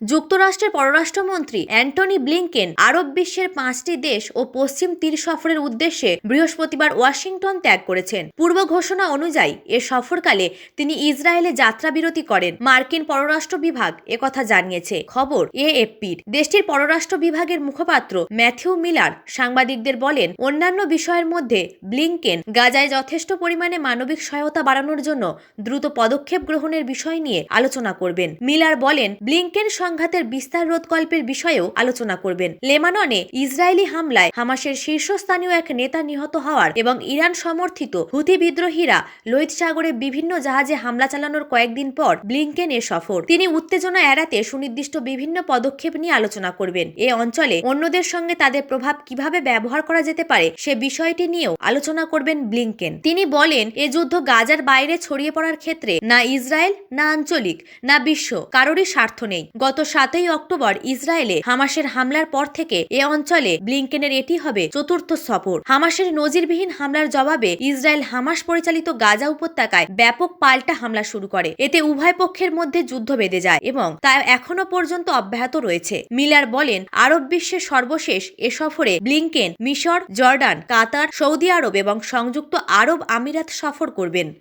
যুক্তরাষ্ট্রের পররাষ্ট্রমন্ত্রী Antony Blinken আরব বিশ্বের পাঁচটি দেশ ও পশ্চিম তীর সফরের উদ্দেশ্যে বৃহস্পতিবার ওয়াশিংটন ত্যাগ করেছেন। পূর্ব ঘোষণা অনুযায়ী এ সফরকালে তিনি ইসরায়েলে যাত্রা বিরতি করেন। মার্কিন পররাষ্ট্র বিভাগ একথা জানিয়েছে। খবর, এএফপির। দেশটির পররাষ্ট্র বিভাগের মুখপাত্র ম্যাথিউ মিলার সাংবাদিকদের বলেন, অন্যান্য বিষয়ের মধ্যে ব্লিংকেন গাজায় যথেষ্ট পরিমাণে মানবিক সহায়তা বাড়ানোর জন্য দ্রুত পদক্ষেপ গ্রহণের বিষয় নিয়ে আলোচনা করবেন। মিলার বলেন, ব্লিংকেন সংঘাতের বিস্তার রোধকল্পের বিষয়েও আলোচনা করবেন। লেবাননে ইসরায়েলি হামলায় হামাসের শীর্ষস্থানীয় এক নেতা নিহত হওয়ার এবং ইরান সমর্থিত হুথি বিদ্রোহীরা লোহিত সাগরে বিভিন্ন জাহাজে হামলা চালানোর কয়েকদিন পর ব্লিংকেন এ সফর। তিনি উত্তেজনা এড়াতে সুনির্দিষ্ট বিভিন্ন পদক্ষেপ নিয়ে আলোচনা করবেন। এ অঞ্চলে অন্যদের সঙ্গে তাদের প্রভাব কীভাবে ব্যবহার করা যেতে পারে সে বিষয়টি নিয়েও আলোচনা করবেন ব্লিংকেন। তিনি বলেন, এ যুদ্ধ গাজার বাইরে ছড়িয়ে পড়ার ক্ষেত্রে না ইসরায়েল, না আঞ্চলিক, না বিশ্ব কারোরই স্বার্থ নেই। গত সাতই অক্টোবর ইসরায়েলে হামাসের হামলার পর থেকে এ অঞ্চলে ব্লিংকেনের এটি হবে চতুর্থ সফর। হামাসের নজিরবিহীন হামলার জবাবে ইসরায়েল হামাস পরিচালিত গাজা উপত্যকায় ব্যাপক পাল্টা হামলা শুরু করে। এতে উভয় পক্ষের মধ্যে যুদ্ধ বেঁধে যায় এবং তা এখনও পর্যন্ত অব্যাহত রয়েছে। মিলার বলেন, আরব বিশ্বের সর্বশেষ এ সফরে ব্লিংকেন, মিশর, জর্ডান, কাতার, সৌদি আরব এবং সংযুক্ত আরব আমিরাত সফর করবেন।